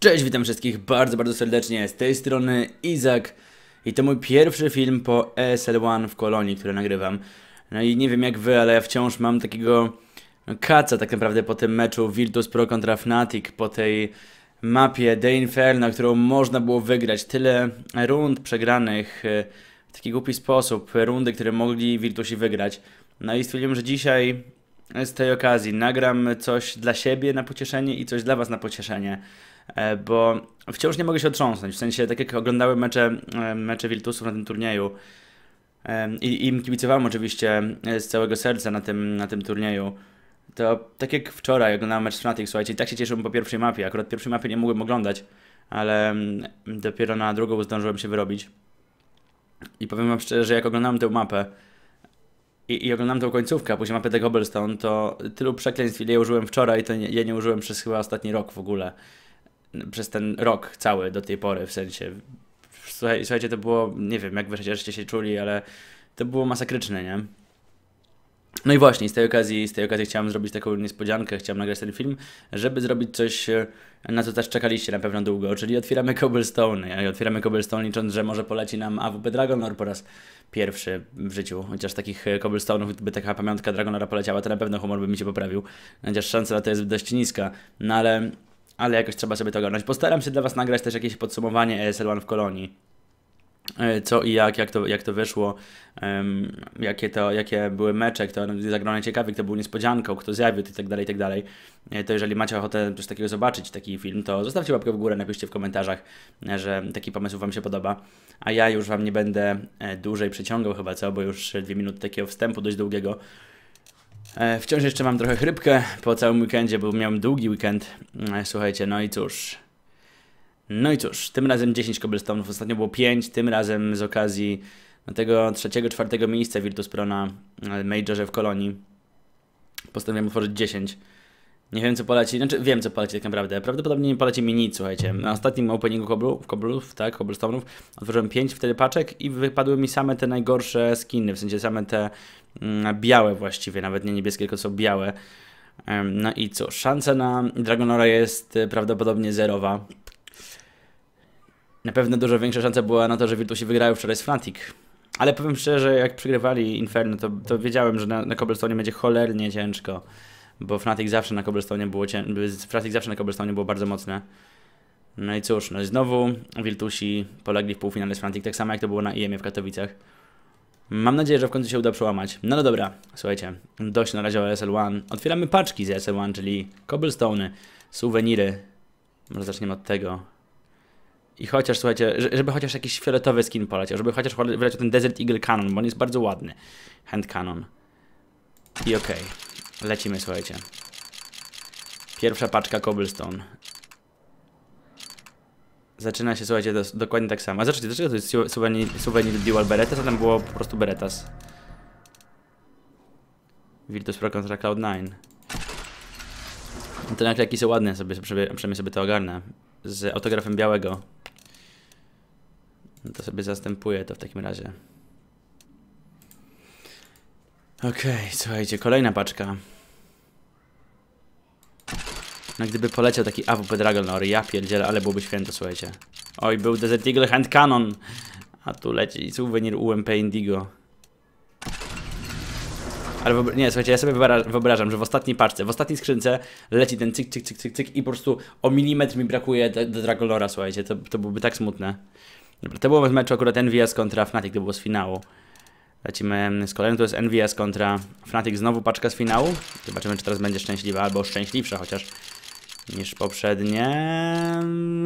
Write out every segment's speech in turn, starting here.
Cześć, witam wszystkich bardzo, bardzo serdecznie. Z tej strony Izak i to mój pierwszy film po ESL One w Kolonii, który nagrywam. No i nie wiem jak wy, ale ja wciąż mam takiego kaca tak naprawdę po tym meczu Virtus Pro kontra Fnatic, po tej mapie The Inferno, którą można było wygrać. Tyle rund przegranych e, w taki głupi sposób, rundy, które mogli Virtusi wygrać. No i stwierdziłem, że dzisiaj z tej okazji nagram coś dla siebie na pocieszenie i coś dla was na pocieszenie. E, bo wciąż nie mogę się otrząsnąć. W sensie, tak jak oglądałem mecze, e, mecze Virtusów na tym turnieju e, i im kibicowałem oczywiście z całego serca na tym, na tym turnieju, to tak jak wczoraj oglądałem mecz Fnatic, słuchajcie, i tak się cieszyłem po pierwszej mapie. Akurat pierwszej mapy nie mogłem oglądać, ale dopiero na drugą zdążyłem się wyrobić. I powiem wam szczerze, że jak oglądałem tę mapę, i, i oglądam tą końcówkę, a później mapę The Cobblestone, to tylu przekleństw, ile ja użyłem wczoraj, to nie, ja nie użyłem przez chyba ostatni rok w ogóle przez ten rok cały do tej pory, w sensie. Słuchaj, słuchajcie, to było, nie wiem, jak wy żeście się czuli, ale to było masakryczne, nie? No i właśnie, z tej okazji, z tej okazji chciałem zrobić taką niespodziankę, chciałem nagrać ten film, żeby zrobić coś, e, na co też czekaliście na pewno długo, czyli otwieramy Cobblestone. I otwieramy Cobblestone licząc, że może poleci nam AWP Dragonor po raz pierwszy w życiu. Chociaż takich e, Cobblestone'ów, gdyby taka pamiątka Dragonora poleciała, to na pewno humor by mi się poprawił. Chociaż szansa na to jest dość niska. No ale ale jakoś trzeba sobie to ogarnąć. Postaram się dla Was nagrać też jakieś podsumowanie ESL One w kolonii. E, co i jak, jak to, jak to wyszło, um, jakie, to, jakie były mecze, kto zagrał najciekawiej, kto był niespodzianką, kto zjawił i tak dalej, tak dalej. E, to jeżeli macie ochotę coś takiego zobaczyć, taki film, to zostawcie łapkę w górę, napiszcie w komentarzach, e, że taki pomysł Wam się podoba. A ja już Wam nie będę dłużej przeciągał chyba, co, bo już dwie minuty takiego wstępu dość długiego. E, wciąż jeszcze mam trochę chrypkę po całym weekendzie, bo miałem długi weekend. E, słuchajcie, no i cóż. No i cóż, tym razem 10 cobblestone'ów, ostatnio było 5, tym razem z okazji tego trzeciego, czwartego miejsca Virtus Pro na e, Majorze w Kolonii. Postanowiłem otworzyć 10. Nie wiem co poleci, znaczy wiem co poleci tak naprawdę. Prawdopodobnie nie poleci mi nic, słuchajcie. Na ostatnim openingu koblu, koblów, tak, cobblestone'ów otworzyłem 5 wtedy paczek i wypadły mi same te najgorsze skiny, w sensie same te mm, białe właściwie, nawet nie niebieskie, tylko są białe. No i co, szansa na Dragonora jest e, prawdopodobnie zerowa. Na pewno dużo większa szansa była na to, że Virtusi wygrają wczoraj z Fnatic. Ale powiem szczerze, jak przegrywali Inferno, to, to wiedziałem, że na, na Cobblestone będzie cholernie ciężko bo Fnatic zawsze na Cobblestone było Fnatic zawsze na Cobblestone było bardzo mocne. No i cóż, no i znowu Wiltusi polegli w półfinale z Fnatic, tak samo jak to było na IEM w Katowicach. Mam nadzieję, że w końcu się uda przełamać. No, no dobra, słuchajcie, dość na razie o SL1. Otwieramy paczki z SL1, czyli cobblestone, suweniry. Może zaczniemy od tego. I chociaż, słuchajcie, żeby chociaż jakiś fioletowy skin poleciał, żeby chociaż wyleciał ten Desert Eagle Cannon, bo on jest bardzo ładny. Hand Cannon. I okej. Okay. Lecimy, słuchajcie. Pierwsza paczka cobblestone. Zaczyna się, słuchajcie, do, dokładnie tak samo. A zacznijcie, dlaczego to jest suwenir Dual Beretas, a tam było po prostu Beretas? Virtus Pro kontra Cloud9. Te naklejki są ładne, sobie, przynajmniej sobie to ogarnę. Z autografem białego. No to sobie zastępuję to w takim razie. Okej, okay, słuchajcie, kolejna paczka. No gdyby poleciał taki AWP Dragonor, ja pierdzielę, ale byłoby święto, słuchajcie. Oj, był Desert Eagle Hand Cannon. A tu leci souvenir UMP Indigo. Ale nie, słuchajcie, ja sobie wyobrażam, że w ostatniej paczce, w ostatniej skrzynce leci ten cyk, cyk, cyk, cyk, cyk i po prostu o milimetr mi brakuje do, Dragonora, słuchajcie, to, to byłoby tak smutne. Dobra, to było w meczu akurat NVS kontra Fnatic, to było z finału. Lecimy z kolejnym, to jest NVS kontra Fnatic, znowu paczka z finału. Zobaczymy, czy teraz będzie szczęśliwa, albo szczęśliwsza chociaż niż poprzednie.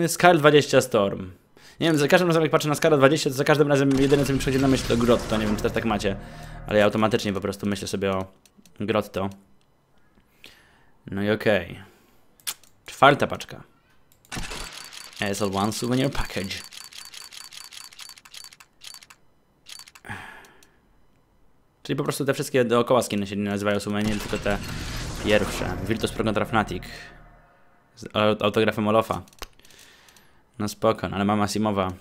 Skyl 20 Storm. Nie wiem, za każdym razem jak patrzę na Skyla 20, to za każdym razem jedyne co mi przychodzi na myśl to Grotto. Nie wiem, czy też tak macie, ale ja automatycznie po prostu myślę sobie o Grotto. No i okej. Okay. Czwarta paczka. SL1 Souvenir Package. Czyli po prostu te wszystkie dookoła skiny się nie nazywają sumiennie, tylko te pierwsze. Virtus Pro kontra Fnatic. Z autografem Olofa. No spoko, no ale mama Simowa.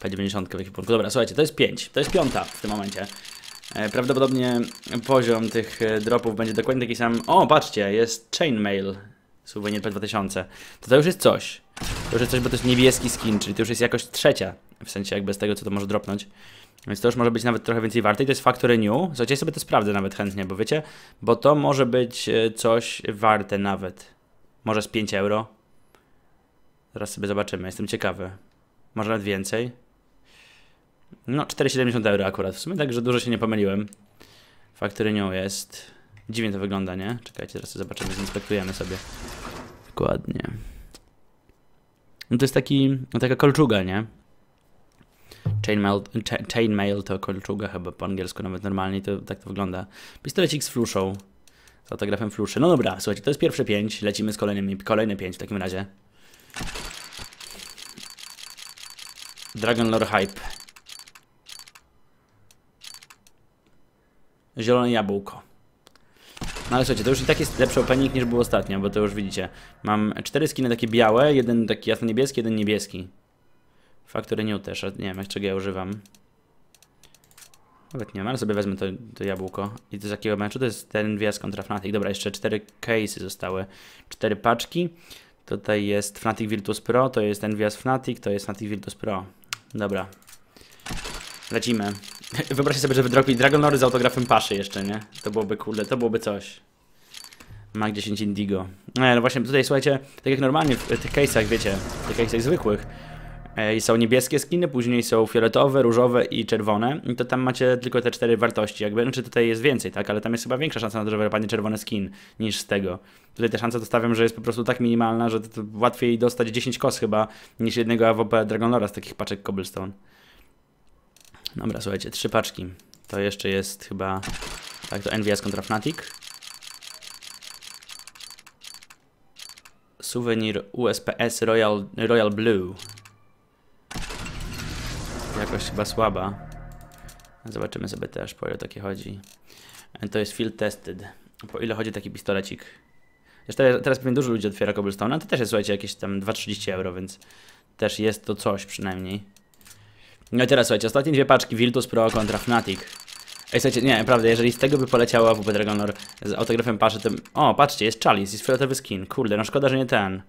P90 w ekipunku. Dobra, słuchajcie, to jest 5. To jest piąta w tym momencie. E, prawdopodobnie poziom tych e, dropów będzie dokładnie taki sam. O, patrzcie, jest Chainmail. Souvenir P2000. To to już jest coś. To już jest coś, bo to jest niebieski skin, czyli to już jest jakoś trzecia, w sensie jakby z tego, co to może dropnąć. Więc to już może być nawet trochę więcej warte i to jest Factory New. Słuchajcie, sobie to sprawdzę nawet chętnie, bo wiecie, bo to może być e, coś warte nawet. Może z 5 euro. Zaraz sobie zobaczymy, jestem ciekawy. Może nawet więcej. No, 4,70 euro akurat. W sumie tak, że dużo się nie pomyliłem. Factory New jest. Dziwnie to wygląda, nie? Czekajcie, to zobaczymy, zinspektujemy sobie. Dokładnie. No to jest taki, no taka kolczuga, nie? Chainmail, cha- chainmail to kolczuga chyba po angielsku, nawet normalnie to tak to wygląda. Pistolecik z fluszą. Z autografem fluszy. No dobra, słuchajcie, to jest pierwsze pięć. Lecimy z kolejnymi, kolejne pięć w takim razie. Dragon Lore Hype. Zielone jabłko. No ale słuchajcie, to już i tak jest lepszy opening niż był ostatnio, bo to już widzicie. Mam cztery skiny takie białe, jeden taki jasno niebieski, jeden niebieski. Factory New też, nie wiem jak czego ja używam. Nawet nie wiem, ale sobie wezmę to, to jabłko. I to z jakiego meczu? To jest ten Vias kontra Fnatic. Dobra, jeszcze cztery case'y zostały. Cztery paczki. Tutaj jest Fnatic Virtus Pro, to jest Envias Fnatic, to jest Fnatic Virtus Pro. Dobra. Lecimy. Wyobraźcie sobie, żeby dropili Dragon Lore z autografem Paszy jeszcze, nie? To byłoby kurde, to byłoby coś. Mag 10 Indigo. No, no właśnie tutaj słuchajcie, tak jak normalnie w tych case'ach, wiecie, w tych case'ach zwykłych, e, są niebieskie skiny, później są fioletowe, różowe i czerwone. I to tam macie tylko te cztery wartości. Jakby, znaczy tutaj jest więcej, tak? Ale tam jest chyba większa szansa na to, że wypadnie czerwony skin niż z tego. Tutaj te szanse dostawiam, że jest po prostu tak minimalna, że to, to łatwiej dostać 10 kos chyba niż jednego AWP Dragon Lora z takich paczek Cobblestone. Dobra, słuchajcie, trzy paczki. To jeszcze jest chyba. Tak, to NVS kontra Fnatic. Souvenir USPS Royal, Royal Blue. Jakoś chyba słaba. Zobaczymy sobie też, po ile takie chodzi. To jest field tested. Po ile chodzi taki pistolecik? Zresztą teraz, pewnie dużo ludzi otwiera Cobblestone, to też jest, słuchajcie, jakieś tam 2,30 euro, więc też jest to coś przynajmniej. No i teraz słuchajcie, ostatnie dwie paczki Virtus Pro kontra Fnatic. Ej, słuchajcie, nie, naprawdę, jeżeli z tego by poleciała WP Dragonor z autografem paszy, to... O, patrzcie, jest Chalice, jest fioletowy skin. Kurde, no szkoda, że nie ten.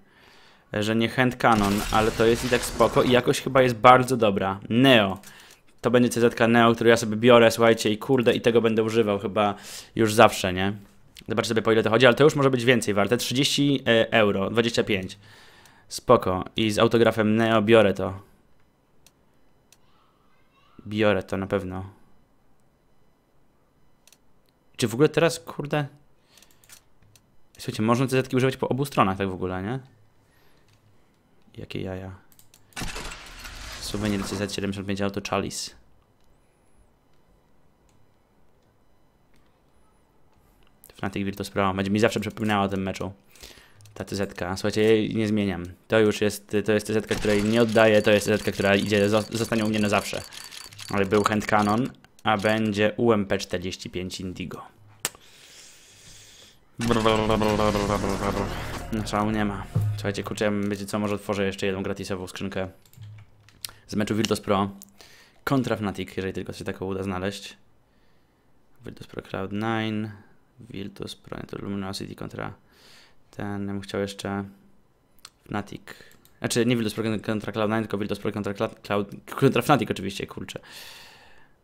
Że nie Hand Cannon, ale to jest i tak spoko i jakoś chyba jest bardzo dobra. Neo. To będzie CZ Neo, który ja sobie biorę, słuchajcie, i kurde, i tego będę używał chyba już zawsze, nie? Zobaczcie sobie po ile to chodzi, ale to już może być więcej warte. 30 e, euro, 25. Spoko. I z autografem Neo biorę to. Biorę to na pewno. Czy w ogóle teraz, kurde... Słuchajcie, można CZ używać po obu stronach tak w ogóle, nie? Jakie jaja. Suwenir CZ75 Auto Chalice. Fnatic Virtus Pro. Będzie mi zawsze przypominała o tym meczu. Ta TZ. -ka. Słuchajcie, jej nie zmieniam. To już jest, to jest TZ, której nie oddaję, to jest TZ, która idzie, zostanie u mnie na zawsze. Ale był hand cannon, a będzie UMP45 Indigo. No szału nie ma. Słuchajcie, kurczę, wiecie co, może otworzę jeszcze jedną gratisową skrzynkę z meczu Virtus Pro kontra Fnatic, jeżeli tylko się taką uda znaleźć. Virtus Pro Cloud9, Virtus Pro Luminosity kontra ten, ja bym chciał jeszcze Fnatic. Znaczy nie Virtus Pro kontra Cloud9, tylko Virtus Pro kontra Cloud, kontra Fnatic oczywiście, kurczę.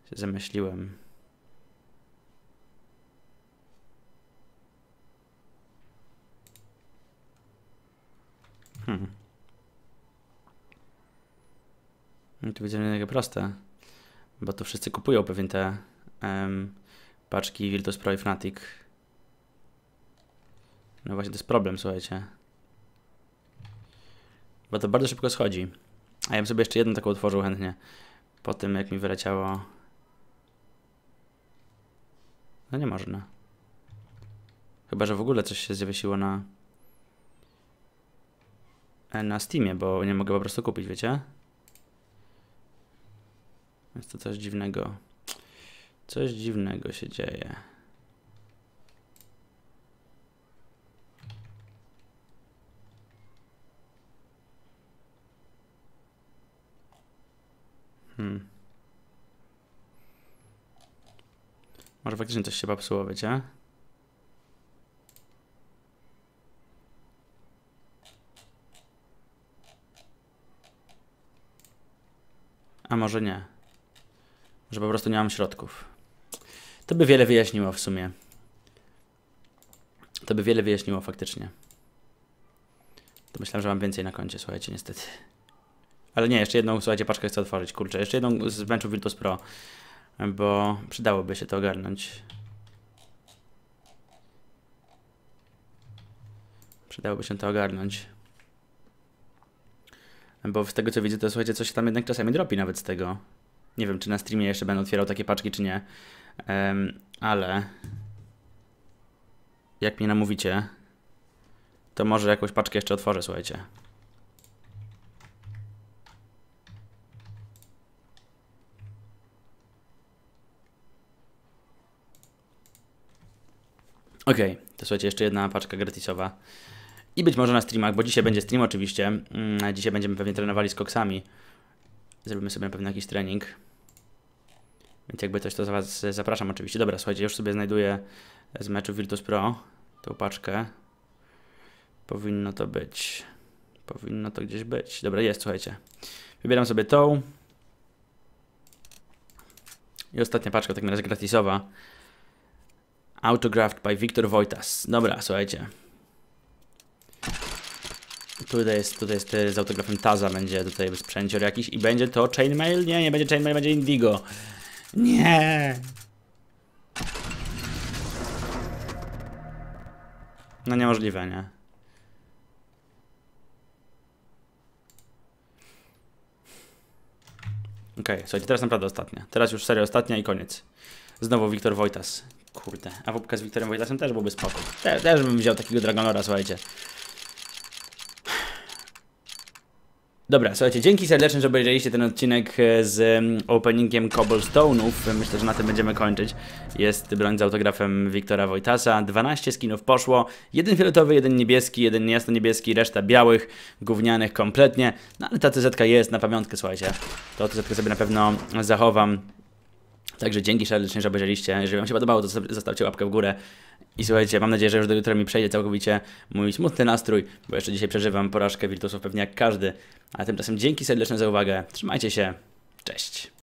Się zamyśliłem. Hmm. No to będzie takie proste, bo to wszyscy kupują pewnie te um, paczki Virtus Pro i Fnatic. No właśnie to jest problem, słuchajcie. Bo to bardzo szybko schodzi. A ja bym sobie jeszcze jedną taką otworzył chętnie. Po tym jak mi wyleciało... No nie można. Chyba, że w ogóle coś się zawiesiło na... Na Steamie, bo nie mogę po prostu kupić, wiecie? Jest to coś dziwnego. Coś dziwnego się dzieje. Hmm. Może faktycznie coś się popsuło, wiecie? A może nie. Może po prostu nie mam środków. To by wiele wyjaśniło w sumie. To by wiele wyjaśniło faktycznie. To myślałem, że mam więcej na koncie, słuchajcie, niestety. Ale nie, jeszcze jedną, słuchajcie, paczkę chcę otworzyć, kurczę. Jeszcze jedną z meczu Virtus Pro, bo przydałoby się to ogarnąć. Przydałoby się to ogarnąć. Bo z tego co widzę, to słuchajcie, coś tam jednak czasami dropi nawet z tego. Nie wiem, czy na streamie jeszcze będę otwierał takie paczki, czy nie. Um, ale... Jak mnie namówicie, to może jakąś paczkę jeszcze otworzę, słuchajcie. Okej, okay, to słuchajcie, jeszcze jedna paczka gratisowa. I być może na streamach, bo dzisiaj będzie stream oczywiście. Mm, dzisiaj będziemy pewnie trenowali z koksami. Zrobimy sobie pewnie jakiś trening. Więc jakby coś to za Was zapraszam oczywiście. Dobra, słuchajcie, już sobie znajduję z meczu Virtus Pro tą paczkę. Powinno to być. Powinno to gdzieś być. Dobra, jest, słuchajcie. Wybieram sobie tą. I ostatnia paczka, w takim razie gratisowa. Autographed by Victor Wojtas. Dobra, słuchajcie. Tutaj jest, tutaj jest z autografem Taza, będzie tutaj sprzęcior jakiś i będzie to Chainmail? Nie, nie będzie Chainmail, będzie Indigo. Nie. No niemożliwe, nie? Okej, okay, słuchajcie, teraz naprawdę ostatnia. Teraz już serio ostatnia i koniec. Znowu Wiktor Wojtas. Kurde, a wódka z Wiktorem Wojtasem też byłby spoko. Też, też bym wziął takiego Dragonora, słuchajcie. Dobra, słuchajcie, dzięki serdecznie, że obejrzeliście ten odcinek e, z openingiem Cobblestone'ów. Myślę, że na tym będziemy kończyć. Jest broń z autografem Wiktora Wojtasa. 12 skinów poszło. Jeden fioletowy, jeden niebieski, jeden jasno niebieski, reszta białych, gównianych kompletnie. No ale ta TZ jest na pamiątkę, słuchajcie. To TZ sobie na pewno zachowam. Także dzięki serdecznie, że obejrzeliście. Jeżeli Wam się podobało, to zostawcie łapkę w górę. I słuchajcie, mam nadzieję, że już do jutra mi przejdzie całkowicie mój smutny nastrój, bo jeszcze dzisiaj przeżywam porażkę Virtusów pewnie jak każdy. A tymczasem dzięki serdecznie za uwagę. Trzymajcie się. Cześć.